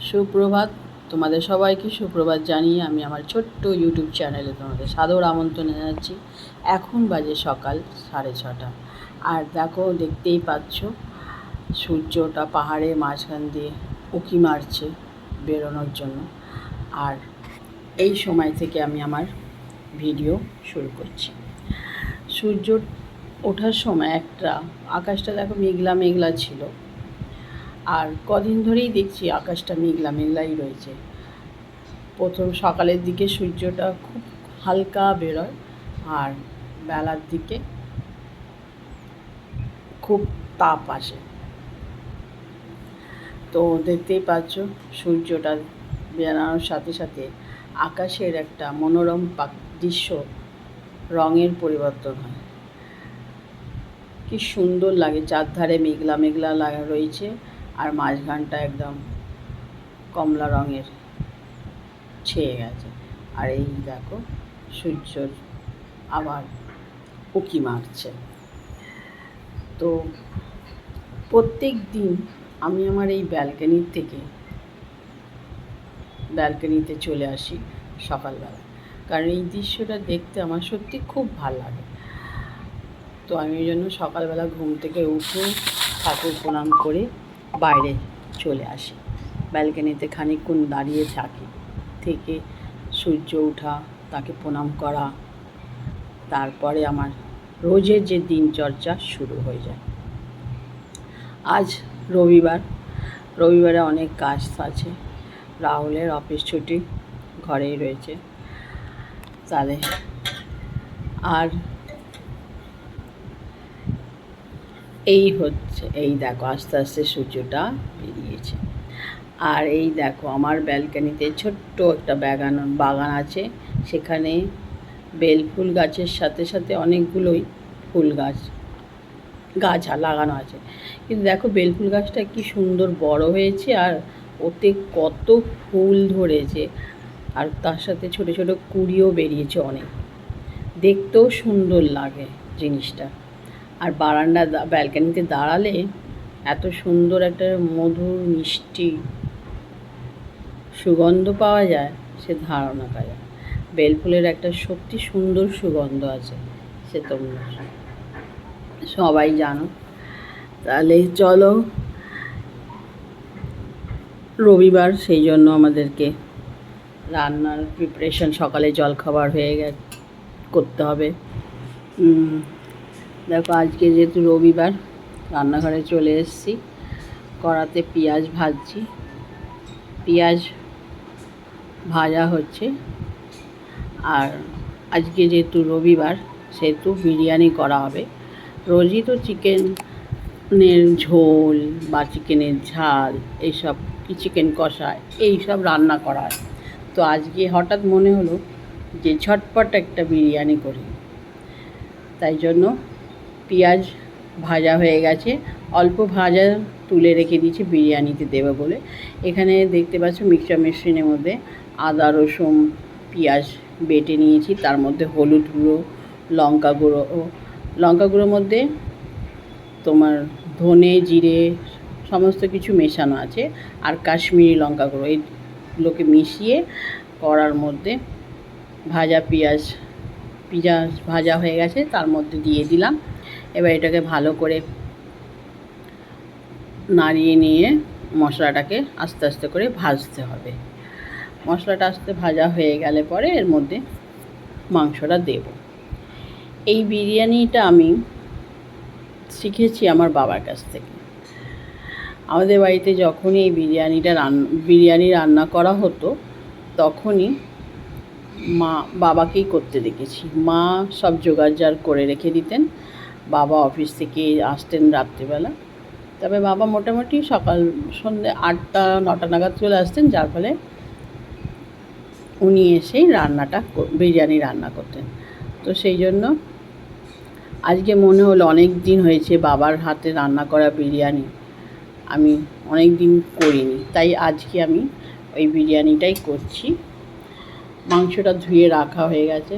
সুপ্রভাত। তোমাদের সবাইকে সুপ্রভাত জানিয়ে আমি আমার ছোট্ট ইউটিউব চ্যানেলে তোমাদের সাদর আমন্ত্রণ জানাচ্ছি। এখন বাজে সকাল সাড়ে ছটা। আর দেখো, দেখতেই পাচ্ছ, সূর্যটা পাহাড়ের মাঝখান দিয়ে উঁকি মারছে বেরোনোর জন্য। আর এই সময় থেকে আমি আমার ভিডিও শুরু করছি। সূর্য ওঠার সময় একটা, আকাশটা দেখো মেঘলা মেঘলা ছিল। আর কদিন ধরেই দেখছি আকাশটা মেঘলা মেঘলাই রয়েছে। প্রথম সকালের দিকে সূর্যটা খুব হালকা বেরোয় আর বেলার দিকে খুব তাপ আসে। তো দেখতেই পাচ্ছ সূর্যটা বেরানোর সাথে সাথে আকাশের একটা মনোরম পাক- দৃশ্য রঙের পরিবর্তন হয়। কি সুন্দর লাগে, চারধারে মেঘলা মেঘলা লাগা রয়েছে। আর মাঝখানটা একদম কমলা রঙের ছেয়ে গেছে। আর এই দেখো, সূর্যর আবার উকি মারছে। তো প্রত্যেক দিন আমি আমার এই ব্যালকনির থেকে ব্যালকনিতে চলে আসি সকালবেলা। কারণ এই দৃশ্যটা দেখতে আমার সত্যি খুব ভালো লাগে। তো আমি ওই জন্য সকালবেলা ঘুম থেকে উঠে ঠাকুর প্রণাম করে বাইরে চলে আসি। ব্যালকনিতে খানিকক্ষণ দাঁড়িয়ে থাকি। থেকে সূর্য ওঠা, তাকে প্রণাম করা। তারপরে আমার রোজের যে দিনচর্চা শুরু হয়ে যায়। আজ রবিবার। রবিবারে অনেক কাজ আছে। রাহুলের অফিস ছুটি ঘরেই রয়েছে। তাহলে আর এই হচ্ছে, এই দেখো আস্তে আস্তে সূর্যটা বেরিয়েছে। আর এই দেখো আমার ব্যালকানিতে ছোট্ট একটা বাগান বাগান আছে। সেখানে বেল ফুল গাছের সাথে সাথে অনেকগুলোই ফুল গাছ গাছ লাগানো আছে। কিন্তু দেখো বেল ফুল গাছটা কি সুন্দর বড় হয়েছে আর ওতে কত ফুল ধরেছে। আর তার সাথে ছোট ছোট কুড়িও বেরিয়েছে অনেক। দেখতেও সুন্দর লাগে জিনিসটা। আর বারান্দা ব্যালকানিতে দাঁড়ালে এত সুন্দর একটা মধুর, মিষ্টি সুগন্ধ পাওয়া যায়, সে ধারণা করা যায়। বেলফুলের একটা সত্যি সুন্দর সুগন্ধ আছে, সে তোমরা সবাই জানো। তাহলে চলো, রবিবার সেই জন্য আমাদেরকে রান্নার প্রিপারেশন সকালে জলখাবার হয়ে গে করতে হবে। দেখো আজকে যেহেতু রবিবার, রান্নাঘরে চলে এসেছি। কড়াতে পেঁয়াজ ভাজছি। পেঁয়াজ ভাজা হচ্ছে। আর আজকে যেহেতু রবিবার, সেহেতু বিরিয়ানি করা হবে। রোজই তো চিকেনের ঝোল বা চিকেনের ঝাল, এইসব কি চিকেন কষা, এইসব রান্না করা হয়। তো আজকে হঠাৎ মনে হলো যে ঝটপট একটা বিরিয়ানি করি। তাই জন্য পেঁয়াজ ভাজা হয়ে গেছে। অল্প ভাজা তুলে রেখে দিয়েছি, বিরিয়ানিতে দেবে বলে। এখানে দেখতে পাচ্ছ মিক্সচার মেশিনের মধ্যে আদা, রসুন, পেঁয়াজ বেটে নিয়েছি। তার মধ্যে হলুদ গুঁড়ো, লঙ্কা গুঁড়ো লঙ্কা গুঁড়োর মধ্যে তোমার ধনে, জিরে সমস্ত কিছু মেশানো আছে আর কাশ্মীরি লঙ্কা গুঁড়ো। এইগুলোকে মিশিয়ে করার মধ্যে ভাজা পেঁয়াজ পেঁয়াজ ভাজা হয়ে গেছে। তার মধ্যে দিয়ে দিলাম এবার এটাকে ভালো করে নাড়িয়ে নিয়ে মশলাটাকে আস্তে আস্তে করে ভাজতে হবে। মশলাটা আস্তে ভাজা হয়ে গেলে পরে এর মধ্যে মাংসটা দেব। এই বিরিয়ানিটা আমি শিখেছি আমার বাবার কাছ থেকে। আমাদের বাড়িতে যখনই এই বিরিয়ানিটা রান্না বিরিয়ানি রান্না করা হতো, তখনই মা বাবাকেই করতে দেখেছি। মা সব জোগাড় করে রেখে দিতেন। বাবা অফিস থেকে আসতেন রাত্রিবেলা। তবে বাবা মোটামুটি সকাল সন্ধ্যে আটটা, নটা নাগাদ চলে আসতেন, যার ফলে উনি এসেই রান্নাটা বিরিয়ানি রান্না করতেন। তো সেই জন্য আজকে মনে হলো অনেক দিন হয়েছে বাবার হাতে রান্না করা বিরিয়ানি আমি অনেক দিন করিনি। তাই আজকে আমি ওই বিরিয়ানিটাই করছি। মাংসটা ধুয়ে রাখা হয়ে গেছে।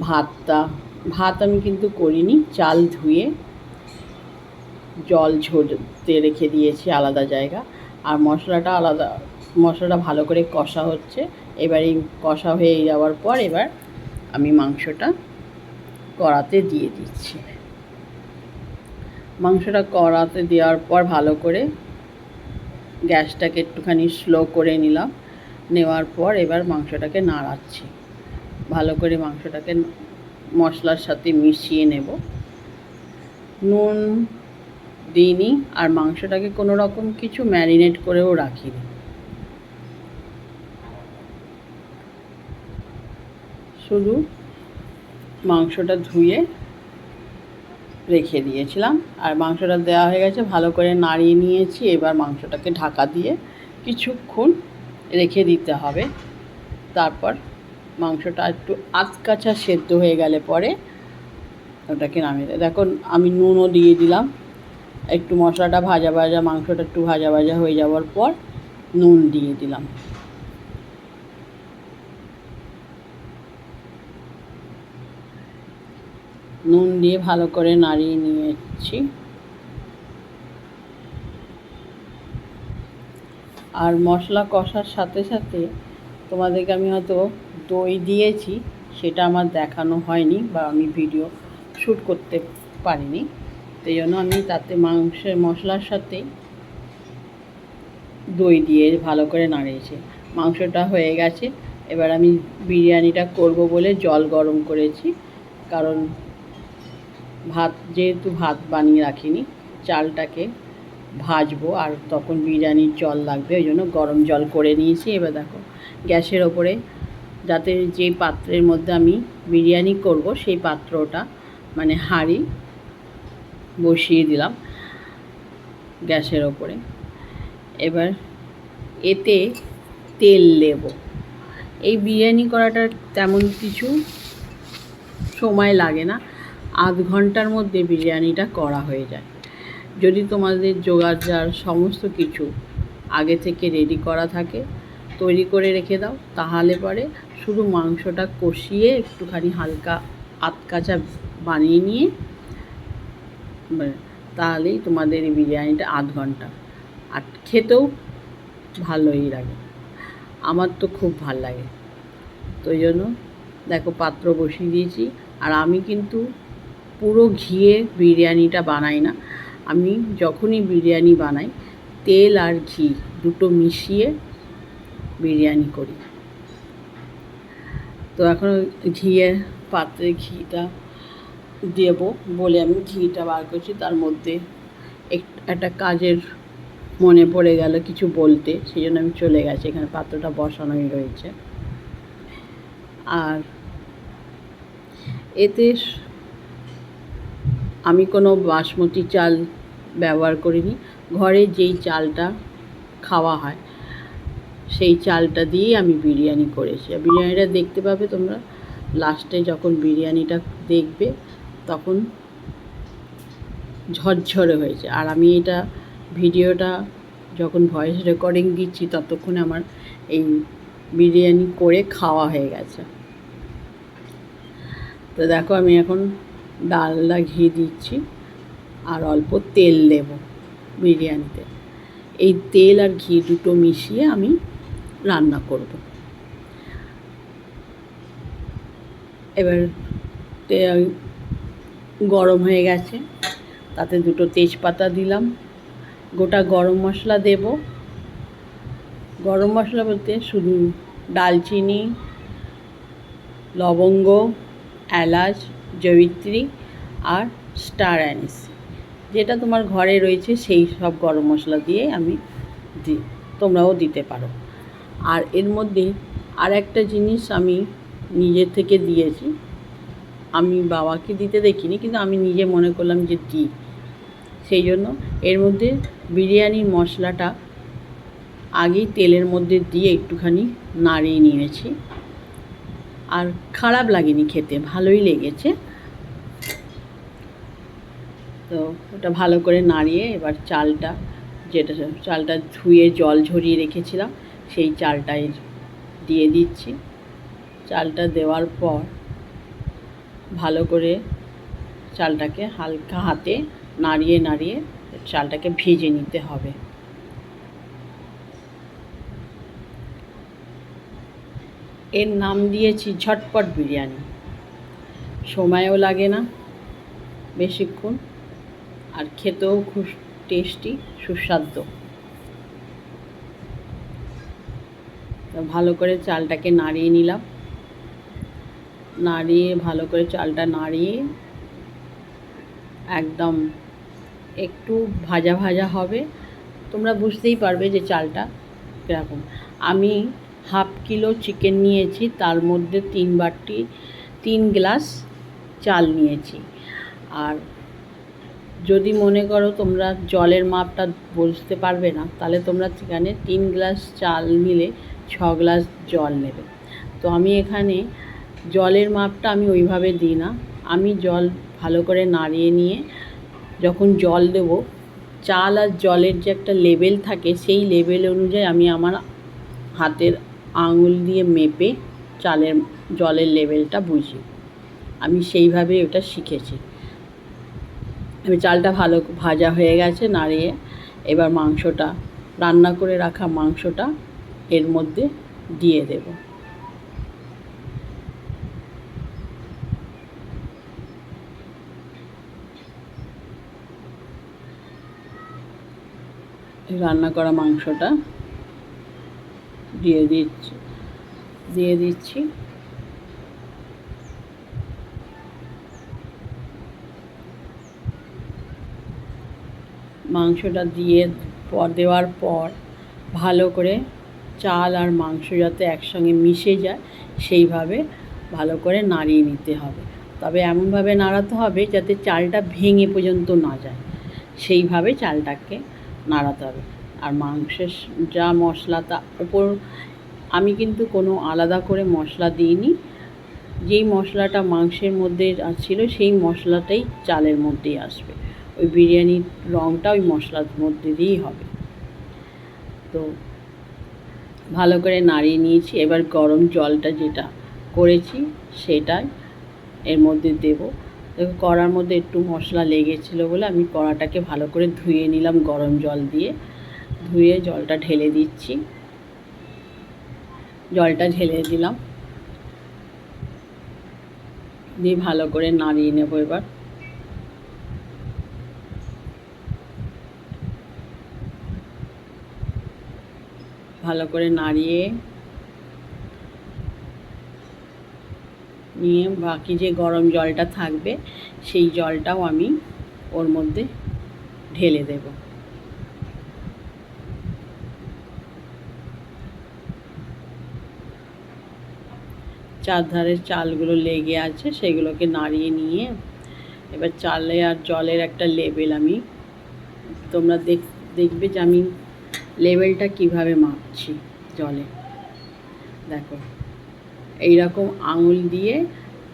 ভাতটা ভাত আমি কিন্তু করিনি, চাল ধুয়ে জল ঝরতে রেখে দিয়েছি আলাদা জায়গা। আর মশলাটা আলাদা, মশলাটা ভালো করে কষা হচ্ছে। এবার এই কষা হয়ে যাওয়ার পর এবার আমি মাংসটা কড়াতে দিয়ে দিচ্ছি। মাংসটা কড়াতে দেওয়ার পর ভালো করে গ্যাসটাকে একটুখানি স্লো করে নিলাম। নেওয়ার পর এবার মাংসটাকে নাড়াচ্ছি। ভালো করে মাংসটাকে মশলার সাথে মিশিয়ে নেব। নুন, দিইনি আর মাংসটাকে কোনো রকম কিছু ম্যারিনেট করেও রাখিনি। শুধু মাংসটা ধুয়ে রেখে দিয়েছিলাম। আর মাংসটা দেওয়া হয়ে গেছে, ভালো করে নাড়িয়ে নিয়েছি। এবার মাংসটাকে ঢাকা দিয়ে কিছুক্ষণ রেখে দিতে হবে। তারপর মাংসটা একটু আধকাচা সেদ্ধ হয়ে গেলে পরে ওটাকে নামিয়ে দেয়। দেখুন আমি নুনও দিয়ে দিলাম। একটু মশলাটা ভাজা ভাজা, মাংসটা একটু ভাজা ভাজা হয়ে যাওয়ার পর নুন দিয়ে দিলাম। নুন দিয়ে ভালো করে নাড়িয়ে নিয়েছি। আর মশলা কষার সাথে সাথে তোমাদেরকে আমি হয়তো দই দিয়েছি, সেটা আমার দেখানো হয়নি বা আমি ভিডিও শ্যুট করতে পারিনি। সেই জন্য আমি তাতে মাংসের মশলার সাথে দই দিয়ে ভালো করে নাড়িয়েছি। মাংসটা হয়ে গেছে, এবার আমি বিরিয়ানিটা করব বলে জল গরম করেছি, কারণ ভাত যেহেতু ভাত বানিয়ে রাখিনি, চালটাকে ভাজবো আর তখন বিরিয়ানির জল লাগবে, ওই জন্য গরম জল করে নিয়েছি। এবার দেখো গ্যাসের ওপরে, যাতে যে পাত্রের মধ্যে আমি বিরিয়ানি করব, সেই পাত্রটা মানে হাঁড়ি, বসিয়ে দিলাম গ্যাসের ওপরে। এবার এতে তেল নেব এই বিরিয়ানি করাটা তেমন কিছু সময় লাগে না। আধ ঘণ্টার মধ্যে বিরিয়ানিটা করা হয়ে যায়। যদি তোমাদের যার সমস্ত কিছু আগে থেকে রেডি করা থাকে তৈরি করে রেখে দাও, তাহলে পরে শুধু মাংসটা কষিয়ে একটুখানি হালকা আতকাচা বানিয়ে নিয়ে তাহলেই তোমাদের এই বিরিয়ানিটা আধ ঘণ্টা। আর খেতেও ভালোই লাগে। আমার তো খুব ভালো লাগে। তো ওই জন্য দেখো পাত্র বসিয়ে দিয়েছি। আর আমি কিন্তু পুরো ঘিয়ে বিরিয়ানিটা বানাই না। আমি যখনই বিরিয়ানি বানাই, তেল আর ঘি দুটো মিশিয়ে বিরিয়ানি করি। তো এখন ঘিয়ে পাত্রে ঘিটা দেব বলে আমি ঘিটা বার করছি। তার মধ্যে একটা কাজের মনে পড়ে গেল কিছু বলতে সেই জন্য আমি চলে গেছি। এখানে পাত্রটা বসানোই রয়েছে। আর এতে আমি কোনো বাসমতি চাল ব্যবহার করিনি। ঘরে যেই চালটা খাওয়া হয় সেই চালটা দিয়েই আমি বিরিয়ানি করেছি। আর বিরিয়ানিটা দেখতে পাবে তোমরা, লাস্টে যখন বিরিয়ানিটা দেখবে তখন ঝরঝরে হয়েছে। আর আমি এটা ভিডিওটা যখন ভয়েস রেকর্ডিং দিচ্ছি ততক্ষণে আমার এই বিরিয়ানি করে খাওয়া হয়ে গেছে। তো দেখো আমি এখন ডালডা ঘি দিচ্ছি আর অল্প তেল দেব বিরিয়ানিতে। এই তেল আর ঘি দুটো মিশিয়ে আমি রান্না করব। এবার গরম হয়ে গেছে, তাতে দুটো তেজপাতা দিলাম, গোটা গরম মশলা দেব। গরম মশলা বলতে শুধু ডালচিনি, লবঙ্গ, এলাচ, জয়িত্রী আর স্টার অ্যানিস। যেটা তোমার ঘরে রয়েছে সেই সব গরম মশলা দিয়ে আমি দিই তোমরাও দিতে পারো। আর এর মধ্যে আর একটা জিনিস আমি নিজের থেকে দিয়েছি। আমি বাবাকে দিতে দেখিনি, কিন্তু আমি নিজে মনে করলাম যে দিই। সেই জন্য এর মধ্যে বিরিয়ানির মশলাটা আগেই তেলের মধ্যে দিয়ে একটুখানি নাড়িয়ে নিয়েছি। আর খারাপ লাগেনি খেতে, ভালোই লেগেছে। তো ওটা ভালো করে নাড়িয়ে এবার চালটা, যেটা চালটা ধুয়ে জল ঝরিয়ে রেখেছিলাম সেই চালটাই দিয়ে দিচ্ছি। চালটা দেওয়ার পর ভালো করে চালটাকে হালকা হাতে নাড়িয়ে নাড়িয়ে চালটাকে ভিজে নিতে হবে। এর নাম দিয়েছি ঝটপট বিরিয়ানি। সময়ও লাগে না বেশিক্ষণ, আর খেতেও খুব টেস্টি, সুস্বাদু। তো ভালো করে চালটাকে নাড়িয়ে নিলাম। নাড়িয়ে, ভালো করে চালটা নাড়িয়ে একদম একটু ভাজা ভাজা হবে। তোমরা বুঝতেই পারবে যে চালটা কীরকম। আমি হাফ কিলো চিকেন নিয়েছি, তার মধ্যে তিন বাটি, তিন গ্লাস চাল নিয়েছি। আর যদি মনে করো তোমরা জলের মাপটা বুঝতে পারবে না, তাহলে তোমরা সেখানে তিন গ্লাস চাল নিলে ছ গ্লাস জল নেবে। তো আমি এখানে জলের মাপটা আমি ওইভাবে দিই না। আমি জল ভালো করে নাড়িয়ে নিয়ে যখন জল দেব, চাল আর জলের যে একটা লেভেল থাকে, সেই লেভেল অনুযায়ী আমি আমার হাতের আঙুল দিয়ে মেপে চালের, জলের লেভেলটা বুঝি। আমি সেইভাবে ওটা শিখেছি। আমি চালটা ভালো ভাজা হয়ে গেছে, নাড়িয়ে এবার মাংসটা, রান্না করে রাখা মাংসটা এর মধ্যে দিয়ে দেব। রান্না করা মাংসটা দিয়ে দিচ্ছি দিয়ে দিচ্ছি। মাংসটা দিয়ে পর দেওয়ার পর ভালো করে চাল আর মাংস যাতে একসঙ্গে মিশে যায়, সেইভাবে ভালো করে নাড়িয়ে নিতে হবে। তবে এমনভাবে নাড়াতে হবে যাতে চালটা ভেঙে পর্যন্ত না যায়। সেইভাবে চালটাকে নাড়াতে হবে। আর মাংসের যা মশলা তা ওপর, আমি কিন্তু কোনো আলাদা করে মশলা দিইনি। যেই মশলাটা মাংসের মধ্যে ছিল, সেই মশলাটাই চালের মধ্যেই আসবে। ওই বিরিয়ানির রঙটা ওই মশলার মধ্যে দিয়েই হবে। তো ভালো করে নাড়িয়ে নিয়েছি। এবার গরম জলটা যেটা করেছি সেটাই এর মধ্যে দেব। দেখো কড়ার মধ্যে একটু মশলা লেগেছিলো বলে আমি কড়াটাকে ভালো করে ধুয়ে নিলাম গরম জল দিয়ে। ধুয়ে জলটা ঢেলে দিচ্ছি। জলটা ঢেলে দিলাম। দিয়ে ভালো করে নাড়িয়ে নেব এবার। ভালো করে নাড়িয়ে নিয়ে বাকি যে গরম জলটা থাকবে, সেই জলটাও আমি ওর মধ্যে ঢেলে দেব। চারধারের চালগুলো লেগে আছে, সেগুলোকে নাড়িয়ে নিয়ে এবার চালে আর জলের একটা লেবেল আমি তোমরা দেখ, দেখবে যে আমি লেভেলটা কীভাবে মাপছি জলে? দেখো, এইরকম আঙুল দিয়ে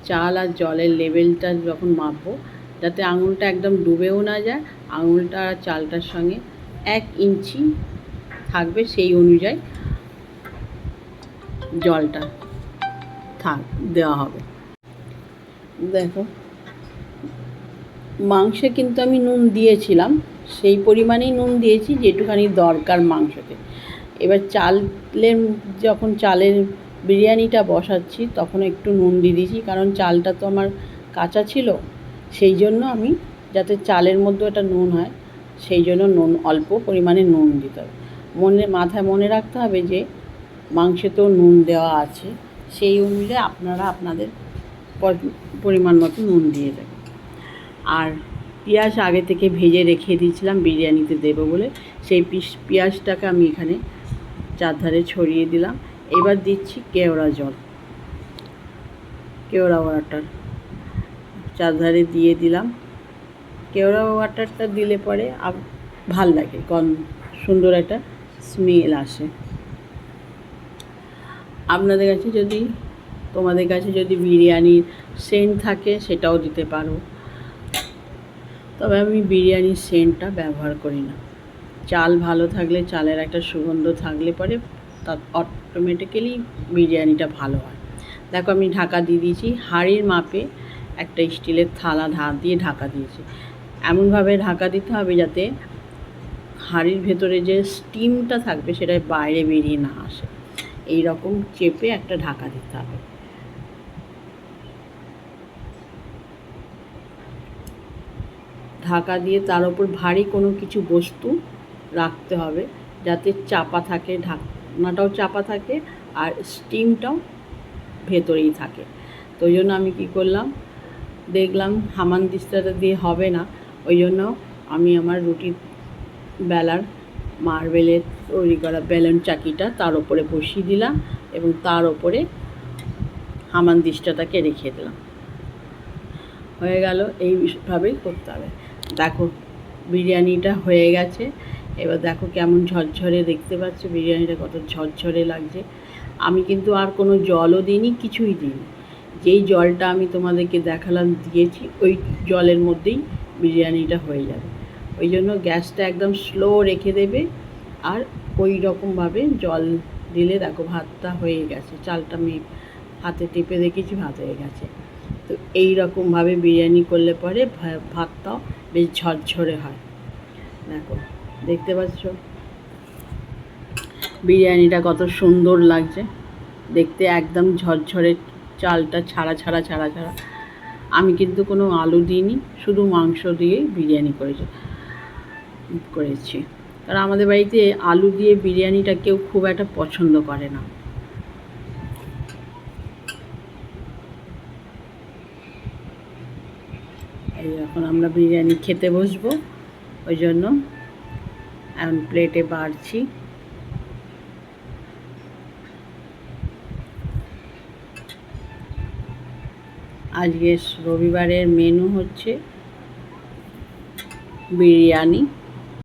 চাল আর জলের লেভেলটা যখন মাপবো, যাতে আঙুলটা একদম ডুবেও না যায়, আঙুলটা আর চালটার সঙ্গে এক ইঞ্চি থাকবে সেই অনুযায়ী জলটা থাক, দেওয়া হবে। দেখো, মাংসে কিন্তু আমি নুন দিয়েছিলাম সেই পরিমাণেই নুন দিয়েছি, যেটুখানি দরকার মাংসতে। এবার চালের, যখন চালের বিরিয়ানিটা বসাচ্ছি, তখন একটু নুন দিয়ে দিয়েছি, কারণ চালটা তো আমার কাঁচা ছিল। সেই জন্য আমি, যাতে চালের মধ্যে একটা নুন হয়, সেই জন্য নুন, অল্প পরিমাণে নুন দিতে হবে। মনে, মাথায় মনে রাখতে হবে যে, মাংসেতেও নুন দেওয়া আছে। সেই অনুযায়ী আপনারা আপনাদের পরিমাণ মতো নুন দিয়ে দেবেন। আর পেঁয়াজ আগে থেকে ভেজে রেখে দিয়েছিলাম, বিরিয়ানিতে দেবো বলে। সেই পিস, পেঁয়াজটাকে আমি এখানে চারধারে ছড়িয়ে দিলাম। এবার দিচ্ছি কেওড়া জল। কেওড়া ওয়াটার চারধারে দিয়ে দিলাম। কেওড়া ওয়াটারটা দিলে পরে ভালো লাগে কন সুন্দর একটা স্মেল আসে। আপনাদের কাছে যদি, তোমাদের কাছে যদি বিরিয়ানির সেন্ট থাকে, সেটাও দিতে পারো। তবে আমি বিরিয়ানির সেন্টটা ব্যবহার করি না। চাল ভালো থাকলে চালের একটা সুগন্ধ থাকলে পরে তা অটোমেটিক্যালি বিরিয়ানিটা ভালো হয়। দেখো আমি ঢাকা দিয়ে দিয়েছি, হাঁড়ির মাপে একটা স্টিলের থালা ঢাক দিয়ে ঢাকা দিয়েছি। এমনভাবে ঢাকা দিতে হবে যাতে হাঁড়ির ভেতরে যে স্টিমটা থাকবে সেটা বাইরে বেরিয়ে না আসে। এই রকম চেপে একটা ঢাকা দিতে হবে। ঢাকা দিয়ে তার উপর ভারী কোনো কিছু বস্তু রাখতে হবে, যাতে চাপা থাকে, ঢাকনাটাও চাপা থাকে আর স্টিমটাও ভেতরেই থাকে। তো ওই জন্য আমি কী করলাম, দেখলাম হামান দিস্তাটা দিয়ে হবে না, ওই জন্য আমি আমার রুটি বেলার মার্বেলের তৈরি করা বেলন চাকিটা তার ওপরে বসিয়ে দিলাম এবং তার ওপরে হামান দিস্তাটাকে রেখে দিলাম। হয়ে গেল এইভাবেই করতে হবে। দেখো, বিরিয়ানিটা হয়ে গেছে। এবার দেখো কেমন ঝরঝরে দেখতে পাচ্ছ, বিরিয়ানিটা কত ঝরঝরে লাগছে। আমি কিন্তু আর কোনো জলও দিইনি, কিছুই দিইনি। যেই জলটা আমি তোমাদেরকে দেখালাম, দিয়েছি, ওই জলের মধ্যেই বিরিয়ানিটা হয়ে যাবে। ওই জন্য গ্যাসটা একদম স্লো রেখে দেবে আর ওই রকমভাবে জল দিলে দেখো ভাতটা হয়ে গেছে। চালটা আমি হাতে টিপে দেখেছি ভাত হয়ে গেছে। তো এই রকমভাবে বিরিয়ানি করলে পরে ভাতটাও বেশ ঝরঝরে হয়। দেখো, দেখতে পাচ্ছ? বিরিয়ানিটা কত সুন্দর লাগছে। দেখতে একদম ঝরঝরে, চালটা ছাড়া ছাড়া ছাড়া ছাড়া। আমি কিন্তু কোনো আলু দিইনি, শুধু মাংস দিয়েই বিরিয়ানি করেছি করেছি। কারণ আমাদের বাড়িতে আলু দিয়ে বিরিয়ানিটা কেউ খুব একটা পছন্দ করে না এই এখন আমরা বিরিয়ানি খেতে বসবো, ওই জন্য এখন প্লেটে বাড়ছি। আজকে রবিবারের মেনু হচ্ছে বিরিয়ানি।